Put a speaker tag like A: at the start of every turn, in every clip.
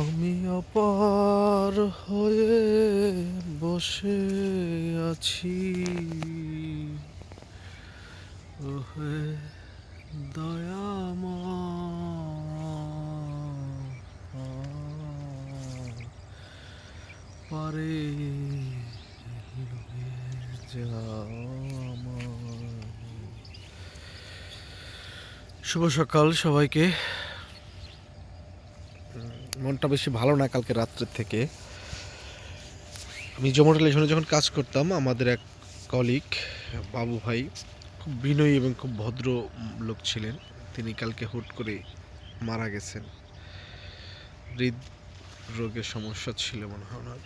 A: আমি অপার হয়ে বসে আছি। ওহে দয়াময় পারে শুভ সকাল সবাইকে। মনটা বেশি ভালো না কালকে রাত্রের থেকে। আমি জোম্যাটো টেলিভিশনে যখন কাজ করতাম, আমাদের এক কলিগ বাবু ভাই, খুব বিনয়ী এবং খুব ভদ্র লোক ছিলেন। তিনি কালকে হুট করে মারা গেছেন। হৃদ রোগের সমস্যা ছিল মনে হয় ওনার।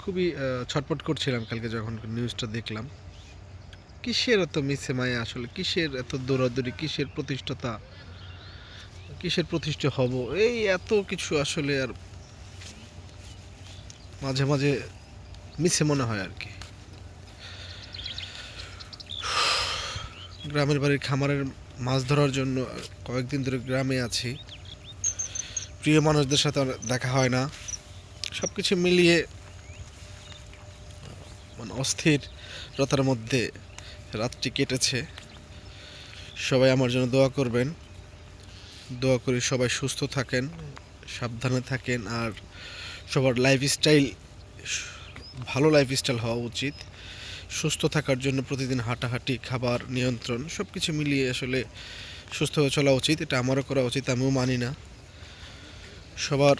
A: খুবই ছটপট করছিলাম কালকে যখন নিউজটা দেখলাম। কিসের এত মিসে মায়া আসলে? কিসের এত দৌড়াদৌড়ি? কিসের প্রতিষ্ঠাতা? কিসের প্রতিষ্ঠা হব? এই এত কিছু আসলে আর মাঝে মাঝে মিছে মনে হয় আর কি। গ্রামের বাড়ির খামারের মাছ ধরার জন্য কয়েকদিন ধরে গ্রামে আছি। প্রিয় মানুষদের সাথে দেখা হয় না। সব কিছু মিলিয়ে মানে অস্থিরতার মধ্যে রাতটি কেটেছে। সবাই আমার জন্য দোয়া করবেন। দোয়া করি সবাই সুস্থ থাকেন, সাবধানে থাকেন আর সবার লাইফস্টাইল ভালো লাইফস্টাইল হওয়া উচিত। সুস্থ থাকার জন্য প্রতিদিন হাঁটাহাঁটি, খাবার নিয়ন্ত্রণ সব কিছু মিলিয়ে আসলে সুস্থভাবে চলা উচিত। এটা আমারও করা উচিত, আমিও মানি না। সবার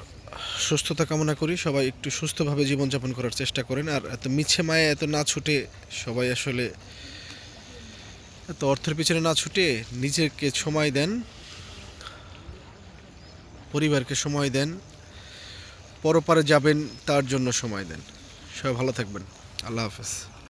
A: সুস্থতা কামনা করি, সবাই একটু সুস্থভাবে জীবনযাপন করার চেষ্টা করেন আর এত মিছে মায়ে এত না ছুটে সবাই আসলে এত অর্থের পিছনে না ছুটে নিজেকে সময় দেন। পরিবারকে সময় দেন পরপারে যাবেন তার জন্য সময় দেন। সবাই ভালো থাকবেন। আল্লাহ হাফেজ।